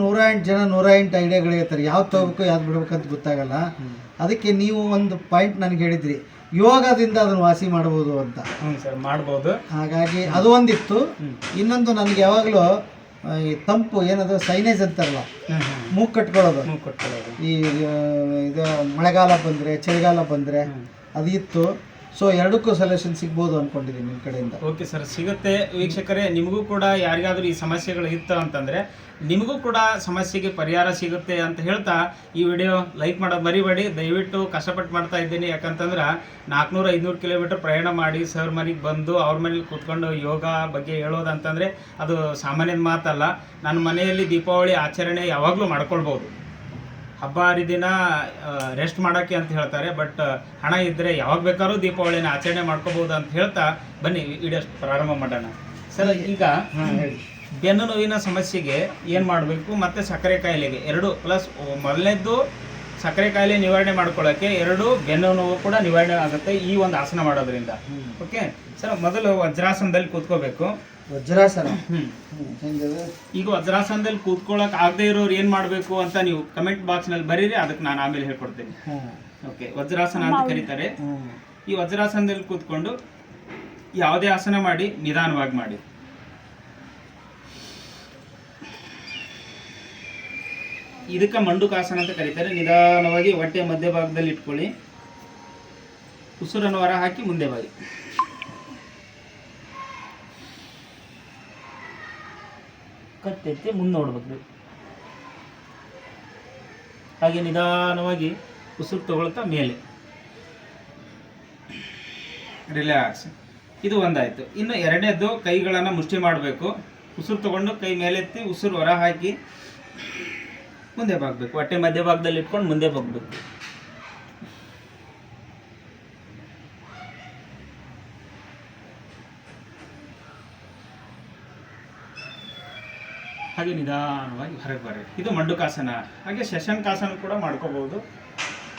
ನೂರ ಎಂಟು ಜನ ನೂರ ಎಂಟು ಐಡಿಯಾಗಳು ಹೇಳ್ತಾರೆ. ಯಾವ್ದು ತಗೋಬೇಕು ಯಾವ್ದು ಬಿಡ್ಬೇಕಂತ ಗೊತ್ತಾಗಲ್ಲ. ಅದಕ್ಕೆ ನೀವು ಒಂದು ಪಾಯಿಂಟ್ ನನಗೆ ಹೇಳಿದ್ರಿ. ಯೋಗದಿಂದ ಅದನ್ನು ವಾಸಿ ಮಾಡ್ಬೋದು ಅಂತ. ಹ್ಞೂ ಸರ್ ಮಾಡ್ಬೋದು. ಹಾಗಾಗಿ ಅದು ಒಂದಿತ್ತು. ಇನ್ನೊಂದು ನನಗೆ ಯಾವಾಗಲೂ ಈ ತಂಪು ಏನದು ಸೈನೇಜ್ ಅಂತಾರಲ್ಲ ಮೂಗ್ ಕಟ್ಕೊಳ್ಳೋದು. ಮೂಗ್ ಕೊಟ್ಕೊಳ್ಳೋದು. ಈ ಇದು ಮಳೆಗಾಲ ಬಂದರೆ ಚಳಿಗಾಲ ಬಂದರೆ ಅದು ಇತ್ತು ಸೊ ಎರಡಕ್ಕೂ ಸೊಲ್ಯೂಷನ್ ಸಿಗ್ಬೋದು ಅನ್ಕೊಂಡಿದ್ದೀನಿ ನಿಮ್ಮ ಕಡೆಯಿಂದ. ಓಕೆ ಸರ್ ಸಿಗುತ್ತೆ. ವೀಕ್ಷಕರೇ, ನಿಮಗೂ ಕೂಡ ಯಾರಿಗಾದರೂ ಈ ಸಮಸ್ಯೆಗಳು ಇತ್ತು ಅಂತಂದ್ರೆ, ನಿಮಗೂ ಕೂಡ ಸಮಸ್ಯೆಗೆ ಪರಿಹಾರ ಸಿಗುತ್ತೆ ಅಂತ ಹೇಳ್ತಾ ಈ ವಿಡಿಯೋ ಲೈಕ್ ಮಾಡೋದು ಮರಿಬೇಡಿ. ದಯವಿಟ್ಟು ಕಷ್ಟಪಟ್ಟು ಮಾಡ್ತಾ ಇದ್ದೀನಿ. ಯಾಕಂತಂದ್ರೆ ನಾಲ್ಕುನೂರು ಐದುನೂರು ಕಿಲೋಮೀಟರ್ ಪ್ರಯಾಣ ಮಾಡಿ ಸರ್ ಮನೆಗೆ ಬಂದು ಅವ್ರ ಮನೇಲಿ ಕೂತ್ಕೊಂಡು ಯೋಗ ಬಗ್ಗೆ ಹೇಳೋದಂತಂದರೆ ಅದು ಸಾಮಾನ್ಯದ ಮಾತಲ್ಲ. ನನ್ನ ಮನೆಯಲ್ಲಿ ದೀಪಾವಳಿ ಆಚರಣೆ ಯಾವಾಗಲೂ ಮಾಡ್ಕೊಳ್ಬೋದು. ಹಬ್ಬ ಹರಿದಿನ ರೆಸ್ಟ್ ಮಾಡೋಕ್ಕೆ ಅಂತ ಹೇಳ್ತಾರೆ. ಬಟ್ ಹಣ ಇದ್ದರೆ ಯಾವಾಗ ಬೇಕಾದ್ರೂ ದೀಪಾವಳಿನ ಆಚರಣೆ ಮಾಡ್ಕೋಬಹುದು ಅಂತ ಹೇಳ್ತಾ ಬನ್ನಿ ವಿಡಿಯೋ ಪ್ರಾರಂಭ ಮಾಡೋಣ. ಸರ್ ಈಗ ಬೆನ್ನು ನೋವಿನ ಸಮಸ್ಯೆಗೆ ಏನು ಮಾಡಬೇಕು ಮತ್ತು ಸಕ್ಕರೆ ಕಾಯಿಲೆಗೆ? ಎರಡು ಪ್ಲಸ್ ಮೊದಲನೇದ್ದು ಸಕ್ಕರೆ ಕಾಯಿಲೆ ನಿವಾರಣೆ ಮಾಡ್ಕೊಳ್ಳೋಕ್ಕೆ ಎರಡು ಬೆನ್ನು ನೋವು ಕೂಡ ನಿವಾರಣೆ ಆಗುತ್ತೆ ಈ ಒಂದು ಆಸನ ಮಾಡೋದ್ರಿಂದ. ಓಕೆ ಸರ್ ಮೊದಲು ವಜ್ರಾಸನದಲ್ಲಿ ಕೂತ್ಕೋಬೇಕು. ವಜ್ರಾಸನ. ಹ್ಞೂ ಹ್ಮ್, ಹೆಂಗದು? ಈಗ ವಜ್ರಾಸನದಲ್ಲಿ ಕೂತ್ಕೊಳ್ಳೋಕೆ ಆಗದೆ ಇರೋರು ಏನು ಮಾಡಬೇಕು ಅಂತ ನೀವು ಕಮೆಂಟ್ ಬಾಕ್ಸ್ನಲ್ಲಿ ಬರೀರಿ ಅದಕ್ಕೆ ನಾನು ಆಮೇಲೆ ಹೇಳ್ಕೊಡ್ತೇನೆ. ಓಕೆ ವಜ್ರಾಸನ ಅಂತ ಕರೀತಾರೆ. ಈ ವಜ್ರಾಸನದಲ್ಲಿ ಕೂತ್ಕೊಂಡು ಯಾವುದೇ ಆಸನ ಮಾಡಿ ನಿಧಾನವಾಗಿ ಮಾಡಿ. ಇದಕ್ಕೆ ಮಂಡುಕಾಸನ ಅಂತ ಕರೀತಾರೆ. ನಿಧಾನವಾಗಿ ಹೊಟ್ಟೆ ಮಧ್ಯಭಾಗದಲ್ಲಿ ಇಟ್ಕೊಳ್ಳಿ. ಉಸಿರನ್ನು ಹೊರ ಹಾಕಿ ಮುಂದೆ ಬಾಗಿ ಮುಂದೆ ನೋಡ್ಬೇಕು ಹಾಗೆ ನಿಧಾನವಾಗಿ ಉಸಿರು ತಗೊಳ್ತಾ ಮೇಲೆ. ರಿಲ್ಯಾಕ್ಸ್ ಇದು ಒಂದಾಯಿತು. ಇನ್ನು ಎರಡನೇದು ಕೈಗಳನ್ನು ಮುಷ್ಟಿ ಮಾಡಬೇಕು. ಉಸಿರು ತಗೊಂಡು ಕೈ ಮೇಲೆತ್ತಿ ಉಸಿರು ಹೊರ ಹಾಕಿ ಮುಂದೆ ಬಾಗಬೇಕು. ಹೊಟ್ಟೆ ಮಧ್ಯಭಾಗದಲ್ಲಿ ಇಟ್ಕೊಂಡು ಮುಂದೆ ಬಾಗಬೇಕು. ಹಾಗೆ ನಿಧಾನವಾಗಿ ಹೊರಗೆ ಬರ್ರಿ. ಇದು ಮಂಡುಕಾಸನ. ಹಾಗೆ ಶಶಂಕಾಸನ ಕೂಡ ಮಾಡ್ಕೋಬಹುದು.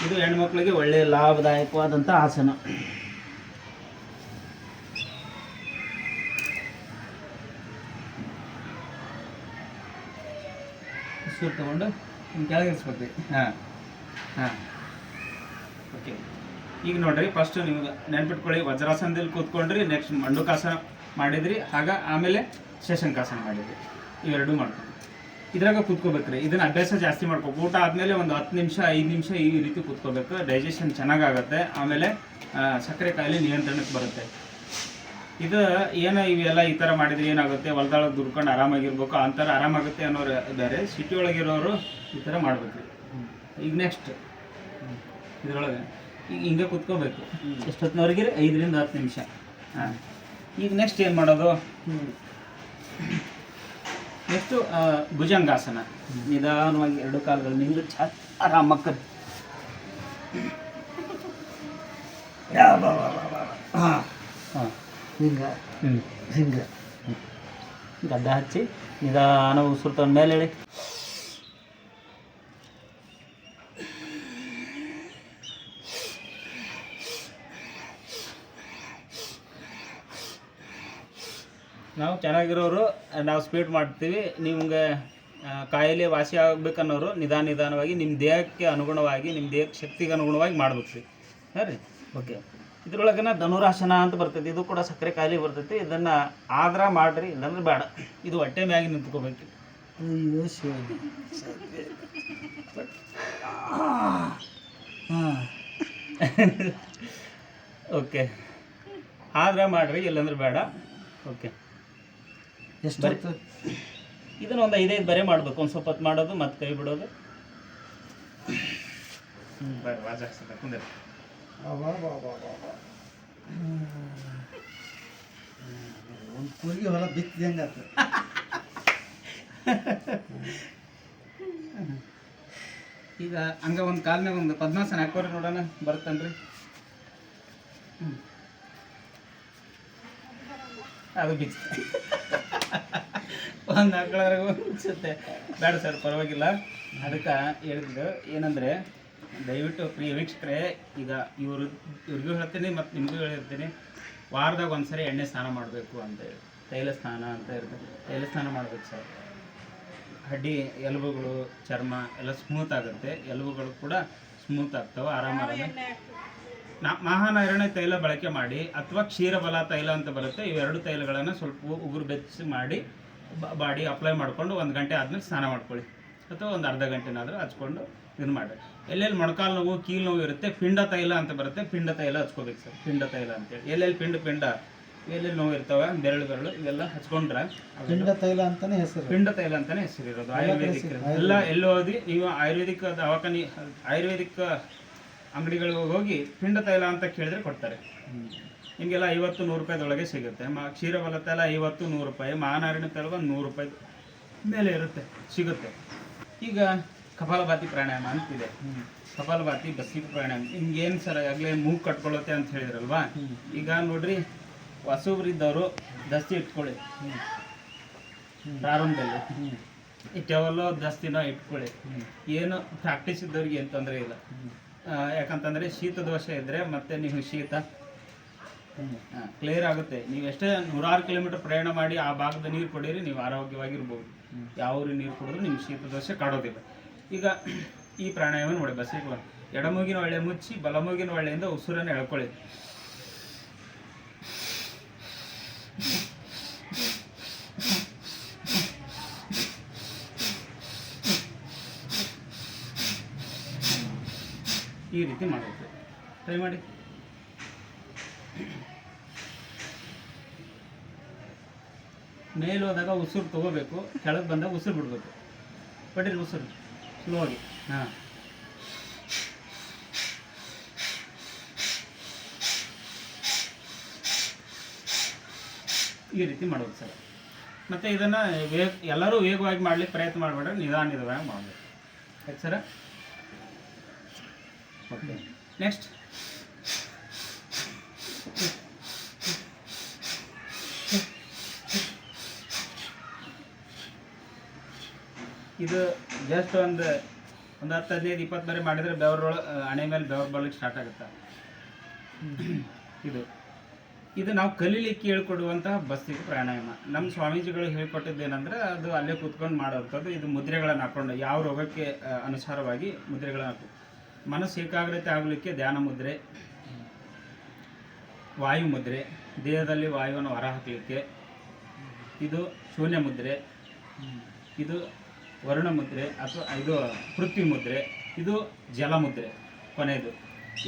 ಇದು ಹೆಣ್ಮಕ್ಳಿಗೆ ಒಳ್ಳೆಯ ಲಾಭದಾಯಕವಾದಂಥ ಆಸನ. ಸೂರ್ ತಗೊಂಡು ಕೆಳಗಿರಿಸ್ಬೇಕು ಹಾಂ ಹಾಂ. ಓಕೆ ಈಗ ನೋಡ್ರಿ ಫಸ್ಟ್ ನಿಮ್ಗೆ ನೆನ್ಪಿಟ್ಕೊಳ್ಳಿ, ವಜ್ರಾಸನದಲ್ಲಿ ಕೂತ್ಕೊಂಡ್ರಿ ನೆಕ್ಸ್ಟ್ ಮಂಡುಕಾಸನ ಮಾಡಿದ್ರಿ, ಆಗ ಆಮೇಲೆ ಶಶಂಕಾಸನ ಮಾಡಿದ್ರಿ. ಇವೆರಡೂ ಮಾಡ್ಕೊಂಡು. ಇದ್ರಾಗ ಕುತ್ಕೋಬೇಕ್ರಿ. ಇದನ್ನ ಅಭ್ಯಾಸ ಜಾಸ್ತಿ ಮಾಡ್ಬೇಕು ಊಟ ಆದಮೇಲೆ ಒಂದು ಹತ್ತು ನಿಮಿಷ ಐದು ನಿಮಿಷ ಈ ರೀತಿ ಕುತ್ಕೋಬೇಕು. ಡೈಜೆಷನ್ ಚೆನ್ನಾಗಾಗತ್ತೆ. ಆಮೇಲೆ ಸಕ್ಕರೆ ಕಾಯಿಲೆ ನಿಯಂತ್ರಣಕ್ಕೆ ಬರುತ್ತೆ. ಇದು ಏನೋ ಇವೆಲ್ಲ ಈ ಥರ ಮಾಡಿದ್ರೆ ಏನಾಗುತ್ತೆ? ಹೊಲ್ದೊಳಗೆ ದುಡ್ಕೊಂಡು ಆರಾಮಾಗಿರ್ಬೇಕು. ಅಂತಾರೆ ಆರಾಮಾಗುತ್ತೆ ಅನ್ನೋರು ಇದ್ದಾರೆ ಸಿಟಿ ಒಳಗಿರೋರು ಈ ಥರ ಮಾಡ್ಬೇಕು ಈಗ ನೆಕ್ಸ್ಟ್ ಇದ್ರೊಳಗೆ. ಈಗ ಹಿಂಗೆ ಕುತ್ಕೋಬೇಕು. ಎಷ್ಟೊತ್ತಿನವರೆಗೆ ಐದರಿಂದ ಹತ್ತು ನಿಮಿಷ. ಹಾಂ. ಈಗ ನೆಕ್ಸ್ಟ್ ಏನು ಮಾಡೋದು? ನೆಕ್ಸ್ಟು ಭುಜಂಗಾಸನ. ನಿಧಾನವಾಗಿ ಎರಡು ಕಾಲುಗಳು ನಿಂದು ಚ ಆರಾಮ ಮಕ್ಕಳು ಹಾಂ. ಹಾಂ. ಹ್ಞೂ ಹಿಂಗೆ ಗಡ್ಡ ಹಚ್ಚಿ ನಿಧಾನ ಉಸಿರು ತಂದ ಮೇಲೆ ಹೇಳಿ ನಾವು ಚೆನ್ನಾಗಿರೋರು ನಾವು ಸ್ಪೀಡ್ ಮಾಡ್ತೀವಿ. ನಿಮ್ಗೆ ಕಾಯಿಲೆ ವಾಸಿ ಆಗ್ಬೇಕನ್ನೋರು ನಿಧಾನ ನಿಧಾನವಾಗಿ ನಿಮ್ಮ ದೇಹಕ್ಕೆ ಅನುಗುಣವಾಗಿ ನಿಮ್ಮ ದೇಹಕ್ಕೆ ಶಕ್ತಿಗೆ ಅನುಗುಣವಾಗಿ ಮಾಡ್ಬೇಕು ರೀ ಹಾಂ ರೀ ಓಕೆ ಇದ್ರೊಳಗನ ಧನುರಾಸನ ಅಂತ ಬರ್ತೈತಿ. ಇದು ಕೂಡ ಸಕ್ಕರೆ ಕಾಯಿಲೆ ಬರ್ತೈತಿ. ಇದನ್ನು ಆದ್ರ ಮಾಡಿರಿ ಇಲ್ಲಾಂದ್ರೆ ಬೇಡ. ಇದು ಹೊಟ್ಟೆ ಮ್ಯಾಗೆ ನಿಂತ್ಕೋಬೇಕು. ಓಕೆ ಆದ್ರೆ ಮಾಡಿರಿ ಇಲ್ಲಾಂದ್ರೆ ಬೇಡ. ಓಕೆ ಎಷ್ಟೊತ್ತು ಇದನ್ನ ಒಂದು ಐದೈದು ಬರೆ ಮಾಡ್ಬೇಕು ಒಂದು ಸ್ವಲ್ಪ ಹೊತ್ತು ಮಾಡೋದು ಮತ್ತೆ ಕೈ ಬಿಡೋದು. ಬರ್ರಿ ವಾಜ್ ಕುಂದ್ರಿ. ಒಂದು ಕುರಿಗೆ ಹೊಲ ಬಿತ್ತಿದಂಗೆ ಆತು ಈಗ ಹಂಗ ಒಂದು ಕಾಲ್ನಾಗ ಒಂದು ಪದ್ಮಾಸನ ಹಾಕೋರಿ ನೋಡೋಣ ಬರ್ತನ್ರಿ. ಹ್ಞೂ ಅದು ಬಿಚ್ಚ ಒಂದು ಬೇಡ ಸರ್, ಪರವಾಗಿಲ್ಲ. ಅದಕ್ಕೆ ಹೇಳಿದ್ರು ಏನಂದರೆ, ದಯವಿಟ್ಟು ಪ್ರಿಯ ವೀಕ್ಷಕರೇ, ಈಗ ಇವರು, ಇವ್ರಿಗೂ ಹೇಳ್ತೀನಿ ಮತ್ತು ನಿಮಗೂ ಹೇಳಿರ್ತೀನಿ. ವಾರದಾಗ ಒಂದ್ಸರಿ ಎಣ್ಣೆ ಸ್ನಾನ ಮಾಡಬೇಕು ಅಂತ ಹೇಳಿ. ತೈಲ ಸ್ನಾನ ಅಂತ ಇರ್ತದೆ ತೈಲ ಸ್ನಾನ ಮಾಡ್ಬೇಕು ಸರ್. ಹಡ್ಡಿ, ಎಲುಬುಗಳು, ಚರ್ಮ ಎಲ್ಲ ಸ್ಮೂತ್ ಆಗುತ್ತೆ. ಎಲುಬುಗಳು ಕೂಡ ಸ್ಮೂತ್ ಆಗ್ತವೆ ಆರಾಮಾಗಿ ಆರಾಮ. ನಾ ಮಹಾನಾರಾಯಣ ತೈಲ ಬಳಕೆ ಮಾಡಿ, ಅಥವಾ ಕ್ಷೀರಬಲ ತೈಲ ಅಂತ ಬರುತ್ತೆ. ಇವೆರಡು ತೈಲಗಳನ್ನು ಸ್ವಲ್ಪ ಉಗುರು ಬೆಚ್ಚಿ ಮಾಡಿ ಬಾಡಿ ಅಪ್ಲೈ ಮಾಡಿಕೊಂಡು ಒಂದು ಗಂಟೆ ಆದಮೇಲೆ ಸ್ನಾನ ಮಾಡ್ಕೊಳ್ಳಿ. ಅಥವಾ ಒಂದು ಅರ್ಧ ಗಂಟೆನಾದರೂ ಹಚ್ಕೊಂಡು ಇದನ್ನು ಮಾಡಿ ಎಲ್ಲೆಲ್ಲಿ ಮೊಣಕಾಲು ನೋವು ಕೀಲು ನೋವು ಇರುತ್ತೆ ಪಿಂಡ ತೈಲ ಅಂತ ಬರುತ್ತೆ ಪಿಂಡ ತೈಲ ಹಚ್ಕೋಬೇಕು ಸರ್. ಪಿಂಡ ತೈಲ ಅಂತೇಳಿ. ಎಲ್ಲೆಲ್ಲಿ ಪಿಂಡ ಪಿಂಡ ಎಲ್ಲೆಲ್ಲಿ ನೋವು ಇರ್ತವೆ ಬೆರಳು ಬೆರಳು ಇವೆಲ್ಲ ಹಚ್ಕೊಂಡ್ರೆ ಪಿಂಡ ತೈಲ ಅಂತಾನೆ ಹೆಸರು ಪಿಂಡ ತೈಲ ಅಂತಾನೆ ಹೆಸರಿರೋದು. ಆಯುರ್ವೇದಿಕ್ ಎಲ್ಲ ಎಲ್ಲೋ ಓದಿ ನೀವು ಆಯುರ್ವೇದಿಕ್ ದವಾಖಾನಿ ಆಯುರ್ವೇದಿಕ್ ಅಂಗಡಿಗಳಿಗೆ ಹೋಗಿ ಪಿಂಡ ತೈಲ ಅಂತ ಕೇಳಿದ್ರೆ ಕೊಡ್ತಾರೆ. ನಿಮಗೆಲ್ಲ ಐವತ್ತು ನೂರು ರೂಪಾಯಿದೊಳಗೆ ಸಿಗುತ್ತೆ. ಮಾ ಕ್ಷೀರಬಲ ಐವತ್ತು ನೂರು ರೂಪಾಯಿ ಮಹಾನಾರಾಯಣ ತೈಲ ಒಂದು ನೂರು ರೂಪಾಯಿ ಮೇಲೆ ಇರುತ್ತೆ, ಸಿಗುತ್ತೆ. ಈಗ ಕಪಾಲಭಾತಿ ಪ್ರಾಣಾಯಾಮ ಅಂತಿದೆ. ಕಪಾಲಭಾತಿ, ಬಸ್ಸಿಗೆ ಪ್ರಾಣಾಯಾಮ ನಿಮ್ಗೆ ಏನು ಸರ್ ಆಗಲೇ ಮೂಗು ಕಟ್ಕೊಳ್ಳುತ್ತೆ ಅಂತ ಹೇಳಿದ್ರಲ್ವಾ? ಈಗ ನೋಡ್ರಿ, ಹೊಸಬ್ರಿದ್ದವರು ದಸ್ತಿ ಇಟ್ಕೊಳ್ಳಿ. ಪ್ರಾರಂಭದಲ್ಲಿ. ಇಟ್ಟೆವಲ್ಲೋ ದಸ್ತಿನ ಇಟ್ಕೊಳ್ಳಿ. ಏನು ಪ್ರಾಕ್ಟೀಸ್ ಇದ್ದವ್ರಿಗೆ ಏನು ತೊಂದರೆ ಇಲ್ಲ. ಯಾಕಂತಂದ್ರೆ ಶೀತ ದೋಷ ಇದ್ದರೆ ಮತ್ತೆ ನೀವು ಶೀತ ಕ್ಲಿಯರ್ ಆಗುತ್ತೆ. ನೀವು ಎಷ್ಟೇ ನೂರಾರು ಕಿಲೋಮೀಟರ್ ಪ್ರಯಾಣ ಮಾಡಿ ಆ ಭಾಗದ ನೀರು ಕುಡೀರಿ ನೀವು ಆರೋಗ್ಯವಾಗಿರ್ಬೋದು. ಯಾವ ಊರಿನ ನೀರು ಕುಡಿದ್ರು ನಿಮ್ಗೆ ಶೀತ ದೋಷ ಕಾಡೋದಿಲ್ಲ. ಈಗ ಈ ಪ್ರಾಣಾಯಾಮ ನೋಡಿ, ಬಸ್ಸಿಗೆ ಎಡಮೂಗಿನ ಒಳ್ಳೆ ಮುಚ್ಚಿ, ಬಲಮೂಗಿನ ಒಳ್ಳೆಯಿಂದ ಉಸಿರನ್ನು ಎಳ್ಕೊಳ್ಳಿ. ಈ ರೀತಿ ಮಾಡಬೇಕು ಟ್ರೈ ಮಾಡಿ. ಮೇಲೆ ಹೋದಾಗ ಉಸಿರು ತೊಗೋಬೇಕು ಕೆಳಗೆ ಬಂದಾಗ ಉಸಿರು ಬಿಡಬೇಕು. ಬಡಿರಿ ಉಸಿರು ಸ್ಲೋ ಆಗಿ ಹಾಂ. ಈ ರೀತಿ ಮಾಡೋದು ಸರ್. ಮತ್ತು ಇದನ್ನು ವೇಗ ಎಲ್ಲರೂ ವೇಗವಾಗಿ ಮಾಡಲಿಕ್ಕೆ ಪ್ರಯತ್ನ ಮಾಡಬೇಡ್ರೆ ನಿಧಾನ ನಿಧಾನ ಮಾಡಬೇಕು. ಆಯ್ತು ಸರ? ಓಕೆ. ನೆಕ್ಸ್ಟ್ ಇದು ಜಸ್ಟ್ ಒಂದು ಒಂದು ಹತ್ತು ಹದಿನೈದು ಇಪ್ಪತ್ತು ಬಾರಿ ಮಾಡಿದರೆ ಬೆವರೊಳ ಹಣೆ ಮೇಲೆ ಬೆವರು ಬರ್ಲಿಕ್ಕೆ ಸ್ಟಾರ್ಟ್ ಆಗುತ್ತೆ. ಇದು. ಇದು ನಾವು ಕಲೀಲಿಕ್ಕೆ ಹೇಳ್ಕೊಡುವಂತಹ ಬಸ್ಸಿಗೆ ಪ್ರಾಣಾಯಾಮ. ನಮ್ಮ ಸ್ವಾಮೀಜಿಗಳು ಹೇಳ್ಕೊಟ್ಟಿದ್ದೇನೆಂದ್ರೆ ಅದು ಅಲ್ಲೇ ಕೂತ್ಕೊಂಡು ಮಾಡೋವಂಥದ್ದು ಇದು ಮುದ್ರೆಗಳನ್ನು ಹಾಕೊಂಡು, ಯಾವ ರೋಗಕ್ಕೆ ಅನುಸಾರವಾಗಿ ಮುದ್ರೆಗಳನ್ನು ಹಾಕು. ಮನಸ್ಸು ಏಕಾಗ್ರತೆ ಆಗಲಿಕ್ಕೆ ಧ್ಯಾನ ಮುದ್ರೆ, ವಾಯು ಮುದ್ರೆ, ದೇಹದಲ್ಲಿ ವಾಯುವನ್ನು ಹೊರ ಹಾಕಲಿಕ್ಕೆ. ಇದು ಶೂನ್ಯ ಮುದ್ರೆ. ಇದು ವರ್ಣ ಮುದ್ರೆ ಅಥವಾ ಇದು ಪೃಥ್ವಿ ಮುದ್ರೆ ಇದು ಜಲ ಮುದ್ರೆ ಕೊನೆಯದು.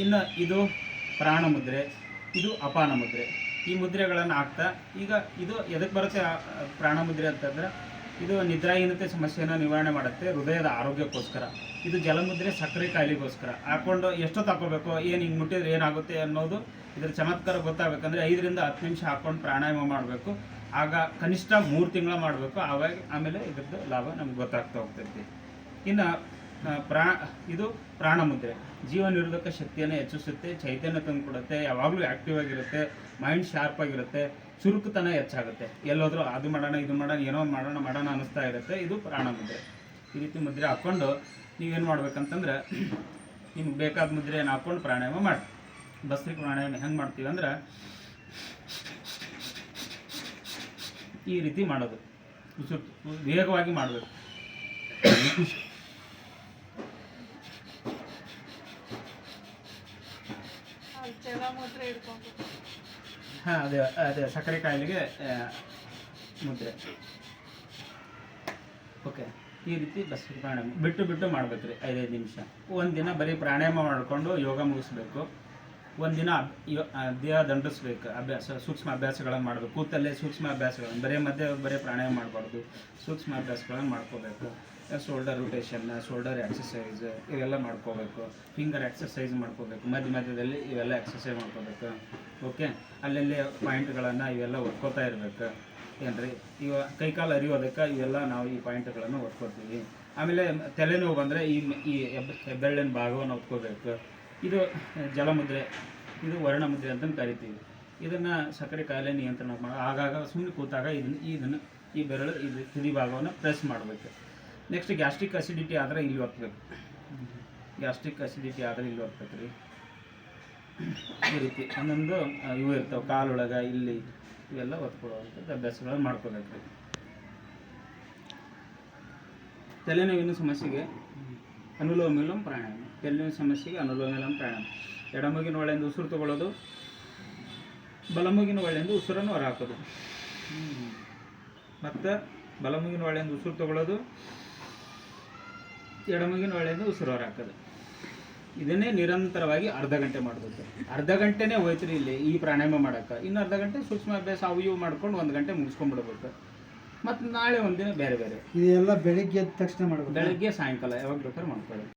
ಇನ್ನು ಇದು ಪ್ರಾಣ ಮುದ್ರೆ ಇದು ಅಪಾನ ಮುದ್ರೆ ಈ ಮುದ್ರೆಗಳನ್ನು ಹಾಕ್ತಾ, ಈಗ ಇದು ಎದಕ್ಕೆ ಬರುತ್ತೆ ಪ್ರಾಣ ಮುದ್ರೆ ಅಂತಂದ್ರೆ, ಇದು ನಿದ್ರಾಹೀನತೆ ಸಮಸ್ಯೆಯನ್ನು ನಿವಾರಣೆ ಮಾಡುತ್ತೆ ಹೃದಯದ ಆರೋಗ್ಯಕ್ಕೋಸ್ಕರ. ಇದು ಜಲಮುದ್ರೆ ಸಕ್ಕರೆ ಕಾಯಿಲೆಗೋಸ್ಕರ ಹಾಕೊಂಡು ಎಷ್ಟೊತ್ತು ಹಾಕೋಬೇಕು ಏನು ಹಿಂಗೆ ಮುಟ್ಟಿದ್ರೆ ಏನಾಗುತ್ತೆ ಅನ್ನೋದು ಇದರ ಚಮತ್ಕಾರ ಗೊತ್ತಾಗಬೇಕಂದ್ರೆ ಐದರಿಂದ ಹತ್ತು ನಿಮಿಷ ಹಾಕೊಂಡು ಪ್ರಾಣಾಯಾಮ ಮಾಡಬೇಕು. ಆಗ ಕನಿಷ್ಠ ಮೂರು ತಿಂಗಳ ಮಾಡಬೇಕು, ಆವಾಗ ಆಮೇಲೆ ಇದ್ರದ್ದು ಲಾಭ ನಮ್ಗೆ ಗೊತ್ತಾಗ್ತಾ ಹೋಗ್ತೈತಿ. ಇನ್ನು ಪ್ರಾ, ಇದು ಪ್ರಾಣ ಮುದ್ರೆ ಜೀವ ನಿರೋಧಕ ಶಕ್ತಿಯನ್ನು ಹೆಚ್ಚಿಸುತ್ತೆ, ಚೈತನ್ಯ ತಂದು ಕೊಡುತ್ತೆ ಯಾವಾಗಲೂ ಆ್ಯಕ್ಟಿವ್ ಆಗಿರುತ್ತೆ ಮೈಂಡ್ ಶಾರ್ಪ್ ಆಗಿರುತ್ತೆ, ಚುರುಕುತನ ಹೆಚ್ಚಾಗುತ್ತೆ. ಎಲ್ಲೋದ್ರೂ ಅದು ಮಾಡೋಣ, ಇದು ಮಾಡೋಣ, ಏನೋ ಮಾಡೋಣ ಮಾಡೋಣ ಅನ್ನಿಸ್ತಾ ಇರುತ್ತೆ, ಇದು ಪ್ರಾಣ ಮುದ್ರೆ ಈ ರೀತಿ ಮುದ್ರೆ ಹಾಕ್ಕೊಂಡು ನೀವೇನು ಮಾಡ್ಬೇಕಂತಂದ್ರೆ, ನಿಮ್ಗೆ ಬೇಕಾದ ಮುದ್ರೆಯನ್ನು ಹಾಕ್ಕೊಂಡು ಪ್ರಾಣಾಯಾಮ ಮಾಡಿ. ಬಸ್ರಿಗೆ ಪ್ರಾಣಾಯಾಮ ಹೆಂಗೆ ಮಾಡ್ತೀವಿ ಅಂದ್ರೆ ಈ ರೀತಿ ಮಾಡೋದು. ಉಸಿರು ವೇಗವಾಗಿ ಮಾಡಬೇಕು. ಹಾಂ ಅದೇ ಅದೇ ಸಕ್ಕರೆ ಕಾಯಿಲೆಗೆ ಮುದ್ರೆ. ಓಕೆ ಈ ರೀತಿ ಬಸ್ ಪ್ರಾಣಾಯಾಮ ಬಿಟ್ಟು ಬಿಟ್ಟು ಮಾಡ್ಬೇಕು ರೀ ಐದೈದು ನಿಮಿಷ. ಒಂದಿನ ಬರೀ ಪ್ರಾಣಾಯಾಮ ಮಾಡಿಕೊಂಡು ಯೋಗ ಮುಗಿಸ್ಬೇಕು. ಒಂದಿನ ದೇಹ ದಂಡಿಸ್ಬೇಕು, ಅಭ್ಯಾಸ, ಸೂಕ್ಷ್ಮ ಅಭ್ಯಾಸಗಳನ್ನು ಮಾಡಬೇಕು. ಕೂತಲ್ಲೇ ಸೂಕ್ಷ್ಮ ಅಭ್ಯಾಸಗಳನ್ನು, ಬರೀ ಮಧ್ಯೆ ಬರೀ ಪ್ರಾಣಾಯಾಮ ಮಾಡಬಾರ್ದು. ಸೂಕ್ಷ್ಮ ಅಭ್ಯಾಸಗಳನ್ನು ಮಾಡ್ಕೋಬೇಕು. ಶೋಲ್ಡರ್ ರೊಟೇಷನ್ ಶೋಲ್ಡರ್ ಎಕ್ಸಸೈಸ್ ಇವೆಲ್ಲ ಮಾಡ್ಕೋಬೇಕು. ಫಿಂಗರ್ ಎಕ್ಸಸೈಸ್ ಮಾಡ್ಕೋಬೇಕು. ಮಧ್ಯ ಮಧ್ಯದಲ್ಲಿ ಇವೆಲ್ಲ ಎಕ್ಸಸೈಸ್ ಮಾಡ್ಕೋಬೇಕು. ಓಕೆ ಅಲ್ಲಲ್ಲಿ ಪಾಯಿಂಟ್ಗಳನ್ನು ಇವೆಲ್ಲ ಒತ್ಕೋತಾ ಇರಬೇಕು. ಏನ್ರಿ? ಇವ ಕೈಕಾಲು ಅರಿಯೋದಕ್ಕೆ ಇವೆಲ್ಲ ನಾವು ಈ ಪಾಯಿಂಟ್ಗಳನ್ನು ಒತ್ಕೋತೀವಿ ಆಮೇಲೆ ತಲೆನೋವು ಬಂದರೆ ಈ ಈ ಹೆಬ್ಬ ಹೆಬ್ಬೆರಳಿನ ಭಾಗವನ್ನು ಒತ್ಕೋಬೇಕು ಇದು ಜಲಮುದ್ರೆ, ಇದು ವರ್ಣಮುದ್ರೆ ಅಂತ ಕರಿತೀವಿ. ಇದನ್ನು ಸಕ್ಕರೆ ಕಾಯಿಲೆ ನಿಯಂತ್ರಣ ಮಾಡಿ, ಆಗಾಗ ಸುಮ್ಮನೆ ಕೂತಾಗ ಇದನ್ನು ಇದನ್ನು, ಈ ಬೆರಳು ಇದು ತುದಿ ಭಾಗವನ್ನು ಪ್ರೆಸ್ ಮಾಡಬೇಕು. ನೆಕ್ಸ್ಟ್ ಗ್ಯಾಸ್ಟ್ರಿಕ್ ಅಸಿಡಿಟಿ ಆದರೆ ಇಲ್ಲಿ ಹೋಗ್ಬೇಕು ಗ್ಯಾಸ್ಟ್ರಿಕ್ ಅಸಿಡಿಟಿ ಆದರೆ ಇಲ್ಲಿ ಹೋಗ್ಬೇಕು ರೀ ಈ ರೀತಿ ಒಂದೊಂದು ಇವು ಇರ್ತಾವೆ, ಕಾಲೊಳಗೆ, ಇಲ್ಲಿ, ಇವೆಲ್ಲ ಒತ್ಕೊಳ್ಳುವಂಥದ್ದು ಅಭ್ಯಾಸಗಳನ್ನು ಮಾಡ್ಕೋಬೇಕು ರೀ ತಲೆನೋವಿನ ಸಮಸ್ಯೆಗೆ ಅನುಲೋಮ ಪ್ರಾಣಾಯಾಮ. ತಲೆನೋವಿನ ಸಮಸ್ಯೆಗೆ ಅನುಲೋಮ ವಿಲೋಮ ಪ್ರಾಣಾಯಾಮ ಎಡಮುಗಿನ ಒಳ್ಳೆಯಿಂದ ಉಸಿರು ತಗೊಳ್ಳೋದು ಬಲಮುಗಿನ ಒಳ್ಳೆಯಿಂದ ಉಸಿರನ್ನು ಹೊರಹಾಕೋದು. ಮತ್ತು ಬಲಮುಗಿನ ಒಳ್ಳೆಯಿಂದ ಉಸಿರು ತಗೊಳ್ಳೋದು ಎಡಮುಗಿನ ಒಳ್ಳೆಯಿಂದ ಉಸಿರು ಹೊರಹಾಕೋದು. ಇದನ್ನೇ ನಿರಂತರವಾಗಿ ಅರ್ಧ ಗಂಟೆ ಮಾಡಬೇಕು. ಅರ್ಧ ಗಂಟೆನೇ ಹೋಯ್ತು ಇಲ್ಲಿ ಈ ಪ್ರಾಣಾಯಾಮ ಮಾಡೋಕೆ ಇನ್ನು ಅರ್ಧ ಗಂಟೆ ಸೂಕ್ಷ್ಮ ಅಭ್ಯಾಸ ಅವು ಇವು ಮಾಡ್ಕೊಂಡು ಒಂದು ಗಂಟೆ ಮುಗಿಸ್ಕೊಂಡ್ಬಿಡ್ಬೇಕು. ಮತ್ತು ನಾಳೆ ಒಂದಿನ ಬೇರೆ ಬೇರೆ. ಇದೆಲ್ಲ ಬೆಳಿಗ್ಗೆ ಎದ್ದ ತಕ್ಷಣ ಮಾಡಬೇಕು. ಬೆಳಗ್ಗೆ ಸಾಯಂಕಾಲ ಯಾವಾಗ ಬೇಕಾದ್ರೆ ಮಾಡ್ಕೊಳ್ಳಿ.